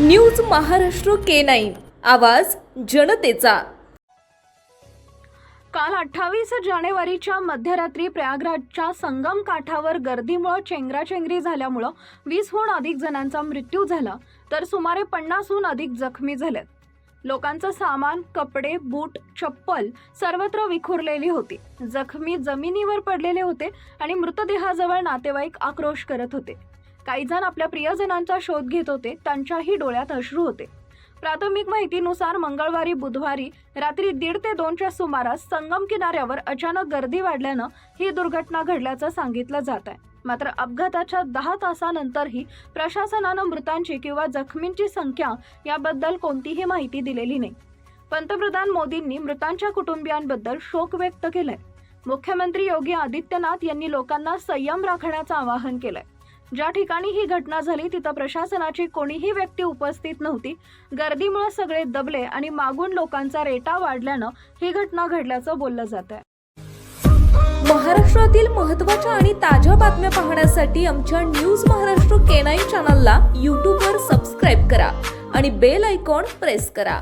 News Maharashtra K nine. आवाज जनतेचा. काल अठ्ठावीस जानेवारीच्या मध्यरात्री प्रयागराजच्या संगम काठावर गर्दीमुळं चेंगराचेंगरी झाल्यामुळं वीसहून अधिक जणांचा मृत्यू झाला तर सुमारे पन्नासहून अधिक जखमी झालेत. लोकांचं सामान कपडे बूट चप्पल सर्वत्र विखुरलेली होती. जखमी जमिनीवर पडलेले होते आणि मृतदेहाजवळ नातेवाईक आक्रोश करत होते. काही जण आपल्या प्रियजनांचा शोध घेत होते त्यांच्याही डोळ्यात अश्रू होते. प्राथमिक माहितीनुसार मंगळवारी बुधवारी रात्री दीड ते दोनच्या सुमारास संगम किनाऱ्यावर अचानक गर्दी वाढल्यानं ही दुर्घटना घडल्याचं सांगितलं जात आहे मात्र अपघाताच्या दहा तासानंतरही प्रशासनानं मृतांची किंवा जखमींची संख्या याबद्दल कोणतीही माहिती दिलेली नाही. पंतप्रधान मोदींनी मृतांच्या कुटुंबियांबद्दल शोक व्यक्त केलाय. मुख्यमंत्री योगी आदित्यनाथ यांनी लोकांना संयम राखण्याचं आवाहन केलंय. ज्या ठिकाणी ही घटना झाली तिथं प्रशासनाची कोणीही व्यक्ती उपस्थित नव्हती. गर्दीमुळे सगळे दबले आणि मागून लोकांचा रेटा वाढल्यानं ही घटना घडल्याचं बोललं जात आहे महाराष्ट्रातील महत्त्वाच्या आणि ताज्या बातम्या पाहण्यासाठी आमच्या न्यूज महाराष्ट्र के नाईन चॅनलला यूट्यूबवर सबस्क्राईब करा आणि बेल आयकॉन प्रेस करा.